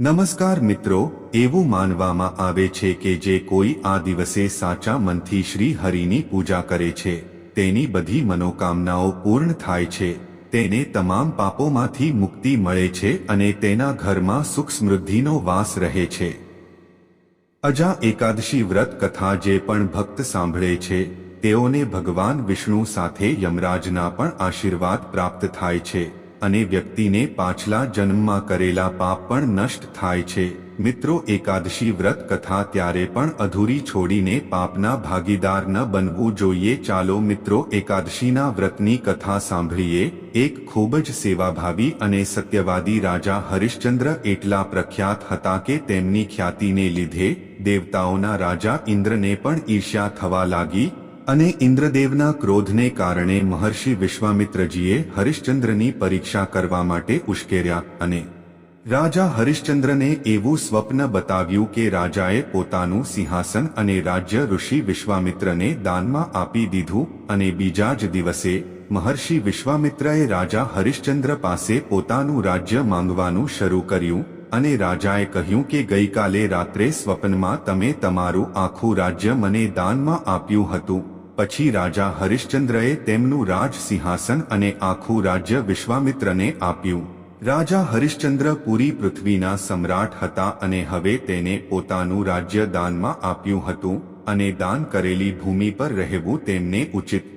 નમસ્કાર મિત્રો, એવું માનવામાં આવે છે કે જે કોઈ આ દિવસે સાચા મનથી શ્રી હરિની પૂજા કરે છે, તેની બધી મનોકામનાઓ પૂર્ણ થાય છે, તેને તમામ પાપોમાંથી મુક્તિ મળે છે અને તેના ઘરમાં સુખ સમૃદ્ધિનો વાસ રહે છે. અજા એકાદશી વ્રત કથા જે પણ ભક્ત સાંભળે છે, તેઓને ભગવાન વિષ્ણુ સાથે યમરાજના પણ આશીર્વાદ પ્રાપ્ત થાય છે. અને વ્યક્તિને પાછલા જન્મમાં કરેલા પાપ પણ નષ્ટ થાય છે. મિત્રો, એકાદશી વ્રત કથા ત્યારે પણ અધૂરી છોડીને પાપના ભાગીદાર ન બનવું જોઈએ. ચાલો મિત્રો, એકાદશીના વ્રતની કથા સાંભળીએ. એક ખૂબ જ સેવાભાવી અને સત્યવાદી રાજા હરિશ્ચંદ્ર એટલા પ્રખ્યાત હતા કે તેમની ખ્યાતિને લીધે દેવતાઓના રાજા ઇન્દ્રને પણ ઈર્ષ્યા થવા લાગી. અને ઇન્દ્રદેવના ક્રોધને કારણે મહર્ષિ વિશ્વામિત્રજીએ હરિશ્ચંદ્રની પરીક્ષા કરવા માટે ઉશ્કેર્યા અને રાજા હરિશ્ચંદ્રને એવું સ્વપ્ન બતાવ્યું કે રાજાએ પોતાનું સિંહાસન અને રાજ્ય ઋષિ વિશ્વામિત્રને દાનમાં આપી દીધું અને બીજા જ દિવસે મહર્ષિ વિશ્વામિત્રએ રાજા હરિશ્ચંદ્ર પાસે પોતાનું રાજ્ય માંગવાનું શરૂ કર્યું અને રાજાએ કહ્યું કે ગઈકાલે રાત્રે સ્વપ્નમાં તમે તમારું આખું રાજ્ય મને દાનમાં આપ્યું હતું. પછી રાજા હરિશ્ચંદ્રએ તેમનું રાજ સિંહાસન અને આખું રાજ્ય વિશ્વામિત્રને આપ્યું. રાજા હરિશ્ચંદ્ર પૂરી પૃથ્વીના સમ્રાટ હતા અને હવે તેને પોતાનું રાજ્ય દાનમાં આપ્યું હતું અને દાન કરેલી ભૂમિ પર રહેવું તેમને ઉચિત.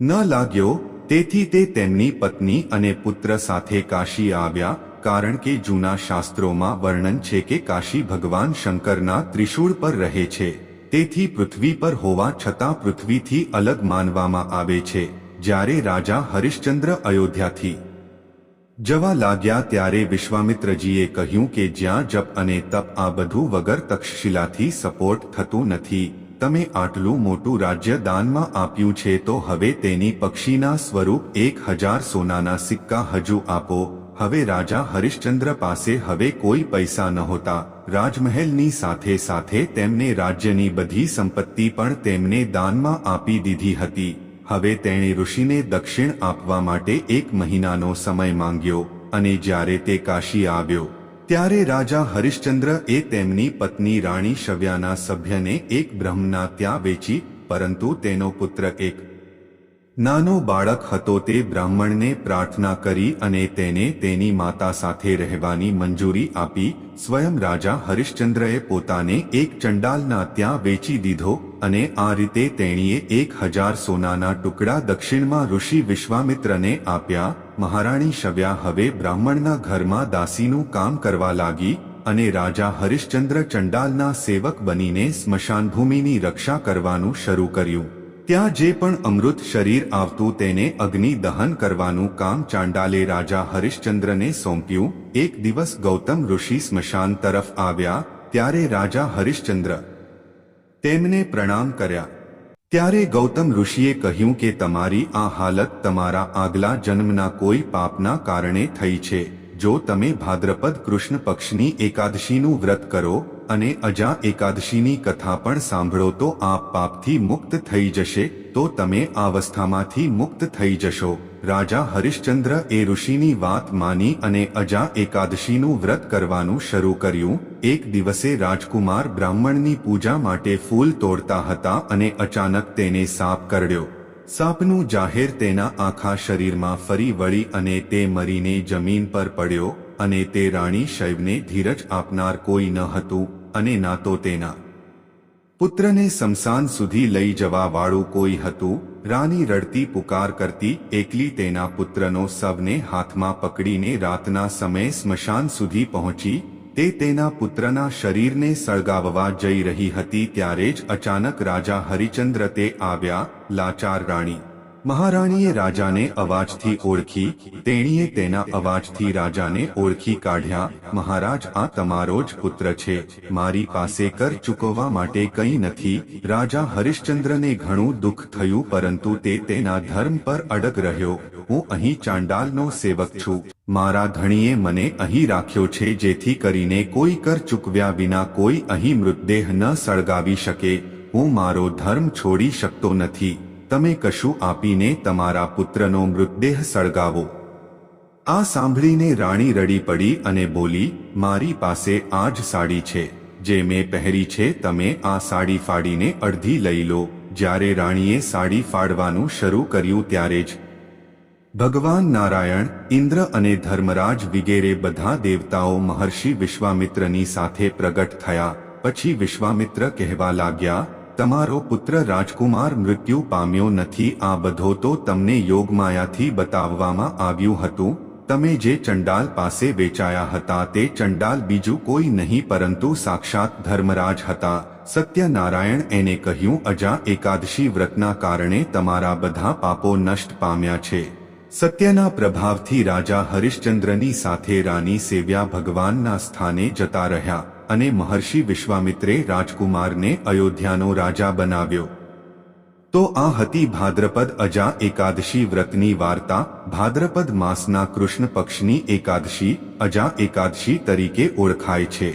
ન લાગ્યો, તેથી તે તેમની પત્ની અને પુત્ર સાથે કાશી આવ્યા, કારણ કે જૂના શાસ્ત્રોમાં વર્ણન છે કે કાશી ભગવાન શંકરના ત્રિશૂળ પર રહે છે. તેથી પૃથ્વી પર હોવા છતાં પૃથ્વીથી અલગ માનવામાં આવે છે, જ્યારે રાજા હરિશ્ચંદ્ર અયોધ્યાથી. જવા લાગ્યા ત્યારે વિશ્વામિત્રજીએ કહ્યું કે જ્યાં જપ અને તપ આ બધું વગર તક્ષશિલાથી સપોર્ટ થતું નથી, તમે આટલું મોટું રાજ્ય દાનમાં આપ્યું છે તો હવે તેની પક્ષીના સ્વરૂપ એક હજાર સોનાના સિક્કા હજુ આપો. હવે રાજા હરિશ્ચંદ્ર પાસે હવે કોઈ પૈસા નહોતા રાજમહેલની સાથે સાથે તેમને રાજ્યની બધી સંપત્તિ પણ તેમને દાનમાં આપી દીધી હતી. હવે તેણે ઋષિને દક્ષિણ આપવા માટે એક મહિનાનો સમય માંગ્યો અને જ્યારે તે કાશી આવ્યો, ત્યારે રાજા હરિશ્ચંદ્ર એ તેમની પત્ની રાણી શવ્યાના સભ્યને એક બ્રહ્મના ત્યાં વેચી, પરંતુ તેનો પુત્ર એક નાનો બાળક હતો તે બ્રાહ્મણને પ્રાર્થના કરી અને તેને તેની માતા સાથે રહેવાની મંજૂરી આપી. સ્વયં રાજા હરિશ્ચંદ્રએ પોતાને એક ચંડાલના ત્યાં વેચી દીધો અને આ રીતે તેણીએ એક હજાર સોનાના ટુકડા દક્ષિણમાં ઋષિ વિશ્વામિત્રને આપ્યા. મહારાણી શવ્યા, હવે બ્રાહ્મણના ઘરમાં દાસીનું કામ કરવા લાગી અને રાજા હરિશ્ચંદ્ર ચંડાલના સેવક બનીને સ્મશાનભૂમિની રક્ષા કરવાનું શરૂ કર્યું. ત્યાં જે પણ અમૃત શરીર આવતું તેને અગ્નિ દહન કરવાનું કામ ચાંડાલે રાજા હરિશ્ચંદ્રને સોંપ્યું. એક દિવસ ગૌતમ ઋષિ સ્મશાન તરફ આવ્યા, ત્યારે રાજા હરિશ્ચંદ્ર તેમને પ્રણામ કર્યા. ત્યારે ગૌતમ ઋષિએ કહ્યું કે તમારી આ હાલત તમારા આગલા જન્મના કોઈ પાપના કારણે થઈ છે. જો તમે ભાદ્રપદ કૃષ્ણ પક્ષની એકાદશીનું વ્રત કરો અને અજા એકાદશીની કથા પણ સાંભળો તો આપ પાપથી મુક્ત થઈ જશે, તો તમે અવસ્થામાંથી મુક્ત થઈ જશો. રાજા હરિશ્ચંદ્ર એ ઋષિની વાત માની અને અજા એકાદશીનું વ્રત કરવાનું શરૂ કર્યું. એક દિવસે રાજકુમાર બ્રાહ્મણની પૂજા માટે ફૂલ તોડતા હતા અને અચાનક તેને સાપ કરડ્યો. સાપનું જાહેર તેના આખા શરીરમાં ફરી વળી અને તે મરીને જમીન પર પડ્યો. અને તે રાણી શૈવને ધીરજ આપનાર કોઈ ન હતું અને ના તો તેના પુત્રને સમસાન સુધી લઈ જવા વાળું કોઈ હતું. રાની રડતી પુકાર કરતી એકલી તેના પુત્રનો સવને હાથમાં પકડીને રાતના સમયે સ્મશાન સુધી પહોંચી. તે તેના પુત્રના શરીરને સળગાવવા જઈ રહી હતી ત્યારે જ અચાનક રાજા હરિચંદ્ર તે આવ્યા, લાચાર રાણી. મહારાણીએ રાજાને અવાજથી ઓળખી, તેણીએ તેના અવાજથી રાજાને ઓળખી કાઢ્યા, મહારાજ, આ તમારો જ પુત્ર છે. મારી પાસે કર ચૂકવવા માટે કંઈ નથી. રાજા હરિશ્ચંદ્રને ઘણું દુઃખ થયું, પરંતુ તે તેના ધર્મ પર અડગ રહ્યો. હું અહીં ચાંડાલનો સેવક છું. મારા ધણીએ મને અહીં રાખ્યો છે, જેથી કરીને કોઈ કર ચૂકવ્યા વિના કોઈ અહીં મૃતદેહ ન સળગાવી શકે. હું મારો ધર્મ છોડી શકતો નથી. તમે કશું આપીને તમારા પુત્રનો મૃતદેહ સળગાવો. આ સાંભળીને રાણી રડી પડી અને બોલી, મારી પાસે આ જ સાડી છે. જે મેં પહેરી છે, તમે આ સાડી ફાડીને અડધી લઈ લો. જ્યારે રાણીએ સાડી ફાડવાનું શરૂ કર્યું ત્યારે જ ભગવાન નારાયણ, ઇન્દ્ર અને ધર્મરાજ વિગેરે બધા દેવતાઓ મહર્ષિ વિશ્વામિત્રની સાથે પ્રગટ થયા. પછી વિશ્વામિત્ર કહેવા લાગ્યા તમારો પુત્ર રાજકુમાર મૃત્યુ પામ્યો નથી, આ બધો તો તમને યોગમાયાથી બતાવવામાં આવ્યું હતું. તમે જે ચંડાલ પાસે વેચાયા હતા તે ચંડાલ બીજું કોઈ નહીં, પરંતુ સાક્ષાત ધર્મરાજ હતા. સત્યનારાયણ એને કહ્યું, અજા એકાદશી વ્રતના કારણે તમારા બધા પાપો નષ્ટ પામ્યા છે. સત્યના પ્રભાવથી રાજા હરિશ્ચંદ્રની સાથે રાની સેવ્યા ભગવાનના સ્થાને જતા રહ્યા અને મહર્ષિ વિશ્વામિત્રે રાજકુમારને અયોધ્યાનો રાજા બનાવ્યો. તો આ હતી ભાદ્રપદ અજા એકાદશી વ્રતની વાર્તા. ભાદ્રપદ માસના કૃષ્ણ પક્ષની એકાદશી, અજા એકાદશી તરીકે ઓળખાય છે.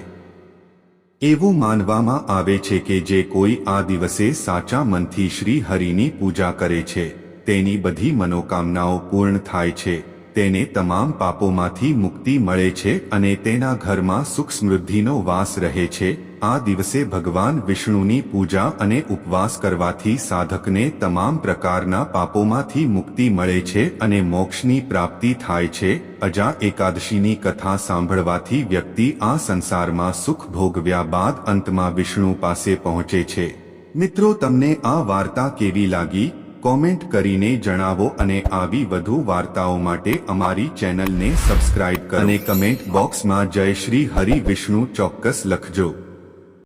એવું માનવામાં આવે છે કે જે કોઈ આ દિવસે સાચા મનથી શ્રી હરિની પૂજા કરે છે. તેની બધી મનોકામનાઓ પૂર્ણ થાય છે. તેને તમામ પાપોમાંથી મુક્તિ મળે છે અને તેના ઘરમાં સુખ સમૃદ્ધિનો વાસ રહે છે. આ દિવસે ભગવાન વિષ્ણુની પૂજા અને ઉપવાસ કરવાથી સાધકને તમામ પ્રકારના પાપોમાંથી મુક્તિ મળે છે અને મોક્ષની પ્રાપ્તિ થાય છે. અજા એકાદશીની કથા સાંભળવાથી વ્યક્તિ આ સંસારમાં સુખ ભોગવ્યા બાદ અંતમાં વિષ્ણુ પાસે પહોંચે છે. મિત્રો, તમને આ વાર્તા કેવી લાગી? કોમેન્ટ કરીને જણાવો અને આવી વધુ વાર્તાઓ માટે અમારી ચેનલને સબસ્ક્રાઇબ કરો. અને કમેન્ટ બોક્સમાં જય શ્રી હરિ વિષ્ણુ ચોક્કસ લખજો.